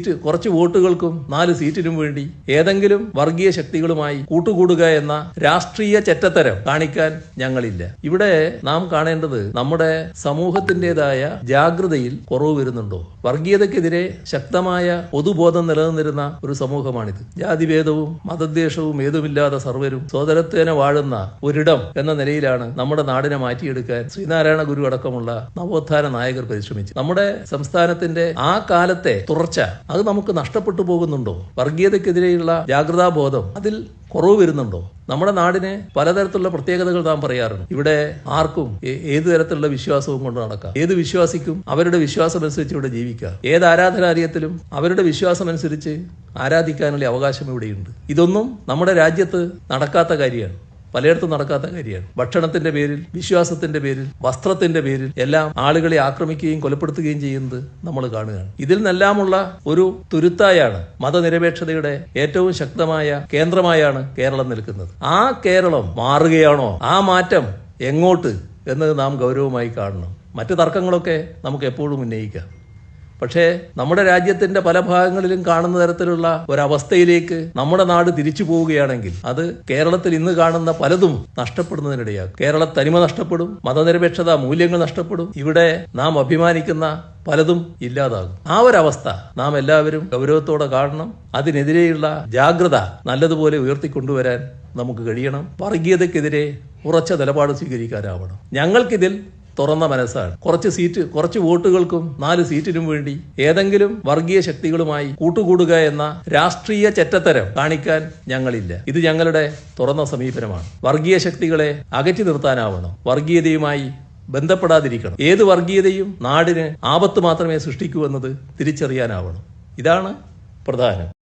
Seat കുറച്ച് വോട്ടുകൾക്കും നാല് സീറ്റിനും വേണ്ടി ഏതെങ്കിലും വർഗീയ ശക്തികളുമായി കൂട്ടുകൂടുക എന്ന രാഷ്ട്രീയ ചെറ്റത്തരം കാണിക്കാൻ ഞങ്ങളില്ല. ഇവിടെ നാം കാണേണ്ടത് നമ്മുടെ സമൂഹത്തിന്റേതായ ജാഗ്രതയിൽ കുറവ് വരുന്നുണ്ടോ? വർഗീയതക്കെതിരെ ശക്തമായ പൊതുബോധം നിലനിന്നിരുന്ന ഒരു സമൂഹമാണിത്. ജാതിഭേദവും മതദ്വേഷവും ഏതുമില്ലാതെ സർവരും സ്വതരത്വേന വാഴുന്ന ഒരിടം എന്ന നിലയിലാണ് നമ്മുടെ നാടിനെ മാറ്റിയെടുക്കാൻ ശ്രീനാരായണ ഗുരു അടക്കമുള്ള നവോത്ഥാന നായകർ പരിശ്രമിച്ചു നമ്മുടെ സംസ്ഥാനത്തിന്റെ ആ കാലത്തെ തുടർച്ച അത് നമുക്ക് നഷ്ടപ്പെട്ടു പോകുന്നുണ്ടോ? വർഗീയതയ്ക്കെതിരെയുള്ള ജാഗ്രതാബോധം അതിൽ കുറവ് വരുന്നുണ്ടോ? നമ്മുടെ നാടിന് പലതരത്തിലുള്ള പ്രത്യേകതകൾ നാം പറയാറുണ്ട്. ഇവിടെ ആർക്കും ഏത് തരത്തിലുള്ള വിശ്വാസവും കൊണ്ട് നടക്കാം. ഏത് വിശ്വാസിക്കും അവരുടെ വിശ്വാസം അനുസരിച്ച് ഇവിടെ ജീവിക്കാം. ഏത് ആരാധനാലയത്തിലും അവരുടെ വിശ്വാസം അനുസരിച്ച് ആരാധിക്കാനുള്ള അവകാശം ഇവിടെയുണ്ട്. ഇതൊന്നും നമ്മുടെ രാജ്യത്ത് നടക്കാത്ത കാര്യമാണ്. പലയിടത്തും നടക്കാത്ത കാര്യമാണ്. ഭക്ഷണത്തിന്റെ പേരിൽ വിശ്വാസത്തിന്റെ പേരിൽ വസ്ത്രത്തിന്റെ പേരിൽ എല്ലാം ആളുകളെ ആക്രമിക്കുകയും കൊലപ്പെടുത്തുകയും ചെയ്യുന്നത് നമ്മൾ കാണുകയാണ്. ഇതിൽ നിന്നെല്ലാമുള്ള ഒരു തുരുത്തായാണ് മതനിരപേക്ഷതയുടെ ഏറ്റവും ശക്തമായ കേന്ദ്രമായാണ് കേരളം നിൽക്കുന്നത്. ആ കേരളം മാറുകയാണോ? ആ മാറ്റം എങ്ങോട്ട് എന്നത് നാം ഗൗരവമായി കാണണം. മറ്റു തർക്കങ്ങളൊക്കെ നമുക്ക് എപ്പോഴും ഉന്നയിക്കാം. പക്ഷേ നമ്മുടെ രാജ്യത്തിന്റെ പല ഭാഗങ്ങളിലും കാണുന്ന തരത്തിലുള്ള ഒരവസ്ഥയിലേക്ക് നമ്മുടെ നാട് തിരിച്ചു പോവുകയാണെങ്കിൽ അത് കേരളത്തിൽ ഇന്ന് കാണുന്ന പലതും നഷ്ടപ്പെടുന്നതിനിടയാകും കേരള തനിമ നഷ്ടപ്പെടും മതനിരപേക്ഷത മൂല്യങ്ങൾ നഷ്ടപ്പെടും. ഇവിടെ നാം അഭിമാനിക്കുന്ന പലതും ഇല്ലാതാകും. ആ ഒരവസ്ഥ നാം എല്ലാവരും ഗൗരവത്തോടെ കാണണം. അതിനെതിരെയുള്ള ജാഗ്രത നല്ലതുപോലെ ഉയർത്തിക്കൊണ്ടുവരാൻ നമുക്ക് കഴിയണം. വർഗീയതയ്ക്കെതിരെ ഉറച്ച നിലപാട് സ്വീകരിക്കാനാവണം. ഞങ്ങൾക്കിതിൽ തുറന്ന മനസ്സാണ്. കുറച്ച് സീറ്റ് കുറച്ച് വോട്ടുകൾക്കും നാല് സീറ്റിനും വേണ്ടി ഏതെങ്കിലും വർഗീയ ശക്തികളുമായി കൂട്ടുകൂടുക എന്ന രാഷ്ട്രീയ ചെറ്റത്തരം കാണിക്കാൻ ഞങ്ങളില്ല. ഇത് ഞങ്ങളുടെ തുറന്ന സമീപനമാണ്. വർഗീയ ശക്തികളെ അകറ്റി നിർത്താനാവണം. വർഗീയതയുമായി ബന്ധപ്പെടാതിരിക്കണം. ഏത് വർഗീയതയും നാടിന് ആപത്ത് മാത്രമേ സൃഷ്ടിക്കൂ എന്നത് തിരിച്ചറിയാനാവണം. ഇതാണ് പ്രധാനം.